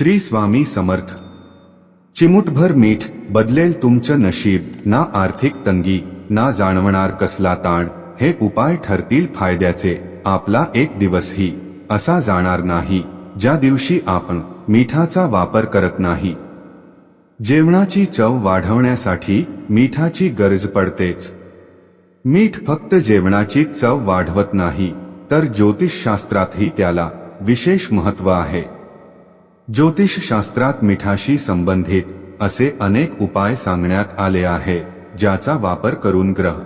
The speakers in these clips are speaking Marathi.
श्री स्वामी समर्थ. चिमुटभर मीठ बदलेल तुमचं नशीब ना आर्थिक तंगी ना जाणवणार कसला ताण हे उपाय ठरतील फायद्याचे आपला एक दिवसही असा जाणार नाही ज्या दिवशी आपण मिठाचा वापर करत नाही. जेवणाची चव वाढवण्यासाठी मिठाची गरज पडतेच. मीठ फक्त जेवणाची चव वाढवत नाही तर ज्योतिषशास्त्रातही त्याला विशेष महत्त्व आहे. ज्योतिषशास्त्रात मिठाशी संबंधित असे अनेक उपाय सांगण्यात आले आहे ज्याचा वापर करून ग्रह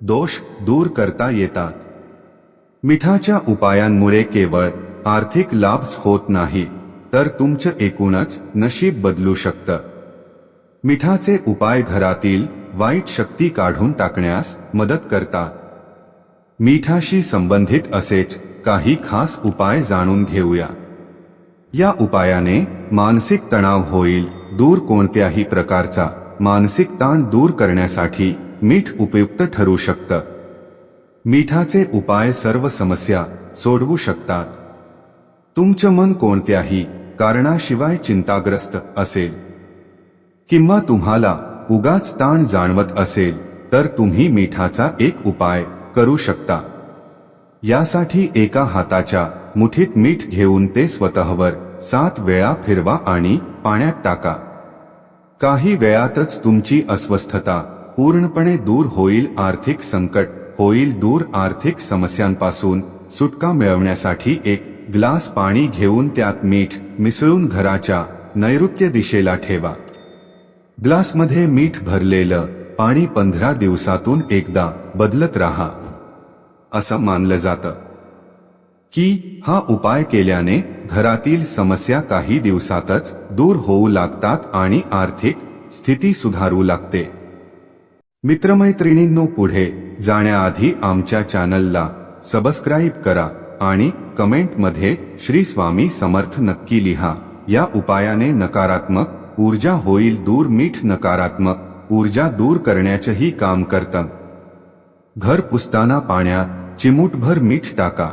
दोष दूर करता येतात. मिठाच्या उपायांमुळे केवळ आर्थिक लाभच होत नाही तर तुमचं एकूणच नशीब बदलू शकतं. मिठाचे उपाय घरातील वाईट शक्ती काढून टाकण्यास मदत करतात. मिठाशी संबंधित असेच काही खास उपाय जाणून घेऊया. या उपायाने मानसिक तणाव होईल दूर कोणत्याही प्रकारचा मानसिक ताण दूर करण्यासाठी मीठ उपयुक्त ठरू शकतं. मिठाचे उपाय सर्व समस्या सोडवू शकतात. तुमचं मन कोणत्याही कारणाशिवाय चिंताग्रस्त असेल. किंवा तुम्हाला उगाच ताण जाणवत असेल तर तुम्ही मिठाचा एक उपाय करू शकता. यासाठी एका हाताच्या मुठीत मीठ घेऊन ते स्वतःवर सात वेळा फिरवा आणि पाण्यात टाका. काही वेळातच तुमची अस्वस्थता पूर्णपणे दूर होईल आर्थिक संकट होईल दूर आर्थिक समस्यांपासून सुटका मिळवण्यासाठी एक ग्लास पाणी घेऊन त्यात मीठ मिसळून घराच्या नैऋत्य दिशेला ठेवा. ग्लासमध्ये मीठ भरलेलं पाणी पंधरा दिवसातून एकदा बदलत राहा. असं मानलं जातं. की हा उपाय केल्याने घरातील समस्या काही दिवसातच दूर होऊ लागतात आणि आर्थिक स्थिती सुधारू लागते. मित्रमैत्रिणींनो पुढे जाण्याआधी आमच्या चॅनलला सबस्क्राईब करा आणि कमेंटमध्ये श्री स्वामी समर्थ नक्की लिहा. या उपायाने नकारात्मक ऊर्जा होईल दूर मीठ नकारात्मक ऊर्जा दूर करण्याचंही काम करतं. घर पुसताना पाण्यात चिमूटभर मीठ टाका.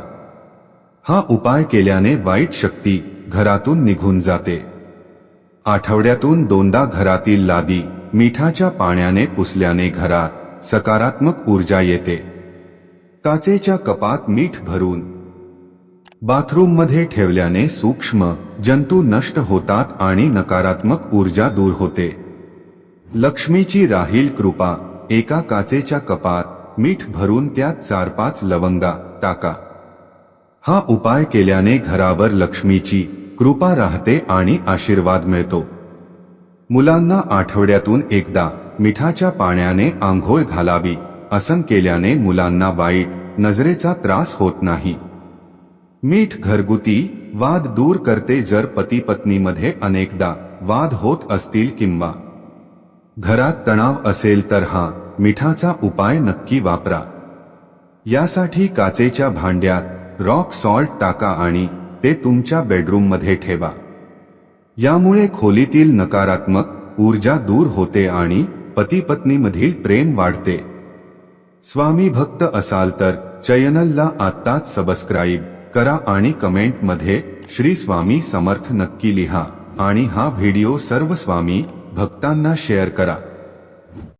हा उपाय केल्याने वाईट शक्ती घरातून निघून जाते. आठवड्यातून दोनदा घरातील लादी मिठाच्या पाण्याने पुसल्याने घरात सकारात्मक ऊर्जा येते. काचेच्या कपात मीठ भरून बाथरूममध्ये ठेवल्याने सूक्ष्म जंतू नष्ट होतात आणि नकारात्मक ऊर्जा दूर होते. लक्ष्मीची राहील कृपा एका काचेच्या कपात मीठ भरून त्यात चार पाच लवंगा टाका. हा उपाय केल्याने घरावर लक्ष्मीची कृपा राहते आणि आशीर्वाद मिळतो. मुलांना आठवड्यातून एकदा मिठाच्या पाण्याने आंघोळ घालावी असं केल्याने मुलांना वाईट नजरेचा त्रास होत नाही. मीठ घरगुती वाद दूर करते जर पती पत्नीमध्ये अनेकदा वाद होत असतील किंवा घरात तणाव असेल तर हा मिठाचा उपाय नक्की वापरा. यासाठी काचेच्या भांड्यात रॉक सॉल्ट टाका आणि ते तुमच्या बेडरूममध्ये ठेवा. यामुळे खोलीतील नकारात्मक ऊर्जा दूर होते आणि पतीपत्नीमधील प्रेम वाढते. स्वामी भक्त असाल तर चॅनलला आत्ताच सबस्क्राईब करा आणि कमेंटमध्ये श्री स्वामी समर्थ नक्की लिहा आणि हा व्हिडिओ सर्व स्वामी भक्तांना शेअर करा.